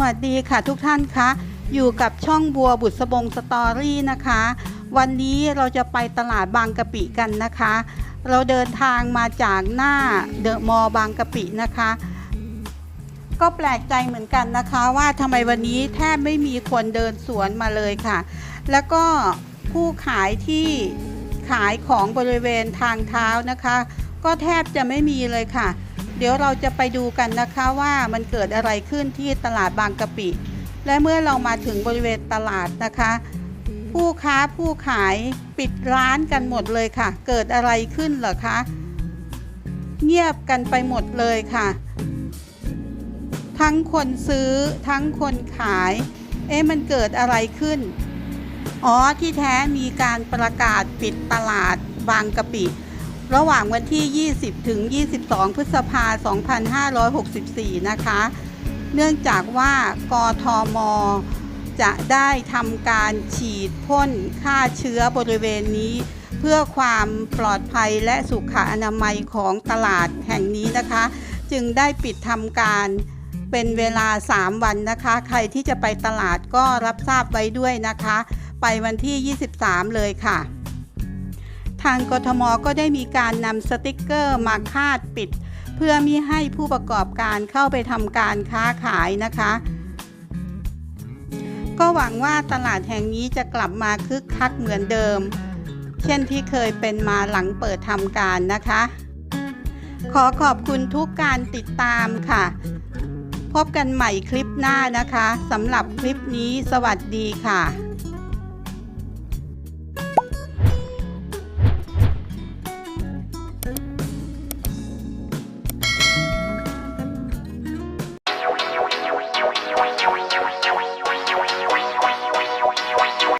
วัสดีค่ะทุกท่านคะอยู่กับช่องบัวบุษบงสตอรี่นะคะ วันนี้เราจะไปตลาดบางกะปิกันนะคะ เราเดินทางมาจากหน้าเดอะมอลบางกะปินะคะ ก็แปลกใจเหมือนกันนะคะว่าทำไมวันนี้แทบไม่มีคนเดินสวนมาเลยค่ะ แล้วก็ผู้ขายที่ขายของบริเวณทางเท้านะคะ ก็แทบจะไม่มีเลยค่ะ เดี๋ยวเราจะไปดูกันนะคะว่ามันเกิดอะไรขึ้นที่ตลาดบางกะปิ และเมื่อเรามาถึงบริเวณตลาดนะคะ ผู้ค้าผู้ขายปิดร้านกันหมดเลยค่ะ เกิดอะไรขึ้นเหรอคะเงียบกันไปหมดเลยค่ะ ทั้งคนซื้อทั้งคนขาย เอ๊ะมันเกิดอะไรขึ้น อ๋อที่แท้มีการประกาศปิดตลาดบางกะปิ ระหว่างวันที่ 20 ถึง 22 พฤษภาคม2564 นะคะ เนื่องจากว่ากทม จะได้ทำการฉีดพ่นฆ่าเชื้อบริเวณนี้ เพื่อความปลอดภัยและสุขอนามัยของตลาดแห่งนี้นะคะ จึงได้ปิดทำการเป็นเวลา 3 วันนะคะ ใครที่จะไปตลาดก็รับทราบไว้ด้วยนะคะ ไปวันที่ 23 เลยค่ะ ทางกทมก็ได้มีการนำสติกเกอร์มาคาดปิด เพื่อมิให้ผู้ประกอบการเข้าไปทำการค้าขายนะคะ ก็หวังว่าตลาดแห่งนี้จะกลับมาคึกคักเหมือนเดิม เช่นที่เคยเป็นมาหลังเปิดทำการนะคะ ขอขอบคุณทุกการติดตามค่ะ พบกันใหม่คลิปหน้านะคะสำหรับคลิปนี้สวัสดีค่ะ